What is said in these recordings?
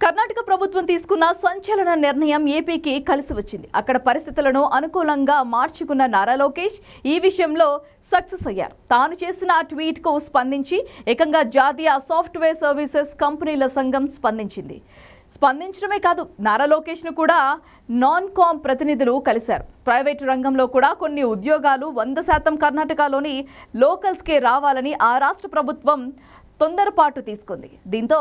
కర్ణాటక ప్రభుత్వం తీసుకున్న సంచలన నిర్ణయం ఏపీకి కలిసి వచ్చింది. అక్కడ పరిస్థితులను అనుకూలంగా మార్చుకున్న నారా లోకేష్ ఈ విషయంలో సక్సెస్ అయ్యారు. తాను చేసిన ఆ ట్వీట్కు స్పందించి ఏకంగా జాతీయ సాఫ్ట్వేర్ సర్వీసెస్ కంపెనీల సంఘం స్పందించింది. స్పందించడమే కాదు నారా లోకేష్ను కూడా నాన్ కామ్ ప్రతినిధులు కలిశారు. ప్రైవేటు రంగంలో కూడా కొన్ని ఉద్యోగాలు వంద శాతం కర్ణాటకలోని లోకల్స్కే రావాలని ఆ రాష్ట్ర ప్రభుత్వం తొందరపాటు తీసుకుంది. దీంతో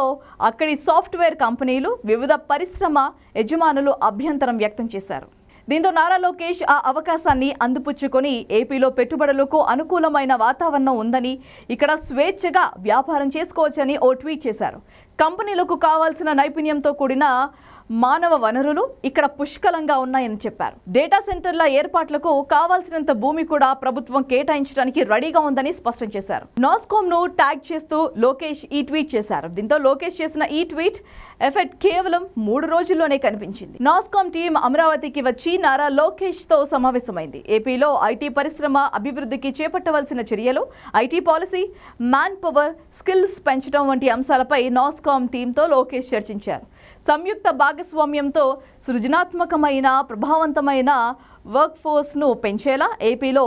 అక్కడి సాఫ్ట్వేర్ కంపెనీలు వివిధ పరిశ్రమ యజమానులు అభ్యంతరం వ్యక్తం చేశారు. దీంతో నారా లోకేష్ ఆ అవకాశాన్ని అందిపుచ్చుకొని ఏపీలో పెట్టుబడులకు అనుకూలమైన వాతావరణం ఉందని ఇక్కడ స్వేచ్ఛగా వ్యాపారం చేసుకోవచ్చని ఓ ట్వీట్ చేశారు. కంపెనీలకు కావాల్సిన నైపుణ్యంతో కూడిన మానవ వనరులు ఇక్కడ పుష్కలంగా ఉన్నాయని చెప్పారు. డేటా సెంటర్ల ఏర్పాట్లకు కావాల్సినంత భూమి కూడా ప్రభుత్వం కేటాయించడానికి రెడీగా ఉందని స్పష్టం చేశారు. నాస్కోమ్ను ట్యాగ్ చేస్తూ లోకేష్ ఈ ట్వీట్ చేశారు. దీంతో లోకేష్ చేసిన ఈ ట్వీట్ ఎఫెక్ట్ కేవలం మూడు రోజుల్లోనే కనిపించింది. నాస్కామ్ టీం అమరావతికి వచ్చి నారా లోకేష్తో సమావేశమైంది. ఏపీలో ఐటీ పరిశ్రమ అభివృద్ధికి చేపట్టవలసిన చర్యలు IT policy man power skills పెంచడం వంటి అంశాలపై నాస్కామ్ కామ్ టీంతో లోకేష్ చర్చించారు. సంయుక్త భాగస్వామ్యంతో సృజనాత్మకమైన ప్రభావవంతమైన వర్క్ ఫోర్స్ను పెంచేలా ఏపీలో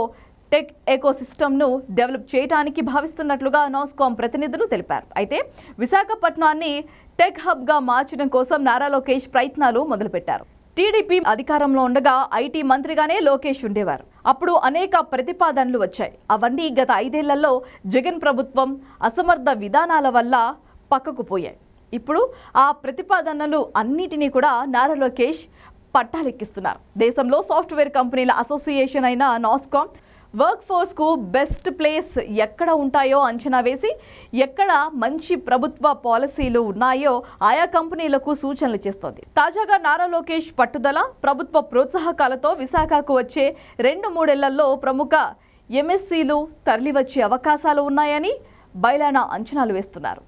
టెక్ ఎకోసిస్టమ్ను డెవలప్ చేయడానికి భావిస్తున్నట్లుగా నాస్కామ్ ప్రతినిధులు తెలిపారు. అయితే విశాఖపట్నాన్ని టెక్ హబ్గా మార్చడం కోసం నారా లోకేష్ ప్రయత్నాలు మొదలుపెట్టారు. టీడీపీ అధికారంలో ఉండగా ఐటీ మంత్రిగానే లోకేష్ ఉండేవారు. అప్పుడు అనేక ప్రతిపాదనలు వచ్చాయి. అవన్నీ గత ఐదేళ్ళలో జగన్ ప్రభుత్వం అసమర్థ విధానాల వల్ల పక్కకు పోయాయి. ఇప్పుడు ఆ ప్రతిపాదనలు అన్నిటినీ కూడా నారా లోకేష్ పట్టాలెక్కిస్తున్నారు. దేశంలో సాఫ్ట్వేర్ కంపెనీల అసోసియేషన్ అయిన నాస్కామ్ వర్క్ ఫోర్స్కు బెస్ట్ ప్లేస్ ఎక్కడ ఉంటాయో అంచనా వేసి ఎక్కడ మంచి ప్రభుత్వ పాలసీలు ఉన్నాయో ఆయా కంపెనీలకు సూచనలు చేస్తోంది. తాజాగా నారా లోకేష్ పట్టుదల ప్రభుత్వ ప్రోత్సాహకాలతో విశాఖకు వచ్చే రెండు మూడేళ్ళలో ప్రముఖ ఎంఎస్సీలు తరలివచ్చే అవకాశాలు ఉన్నాయని బైలానా అంచనాలు వేస్తున్నారు.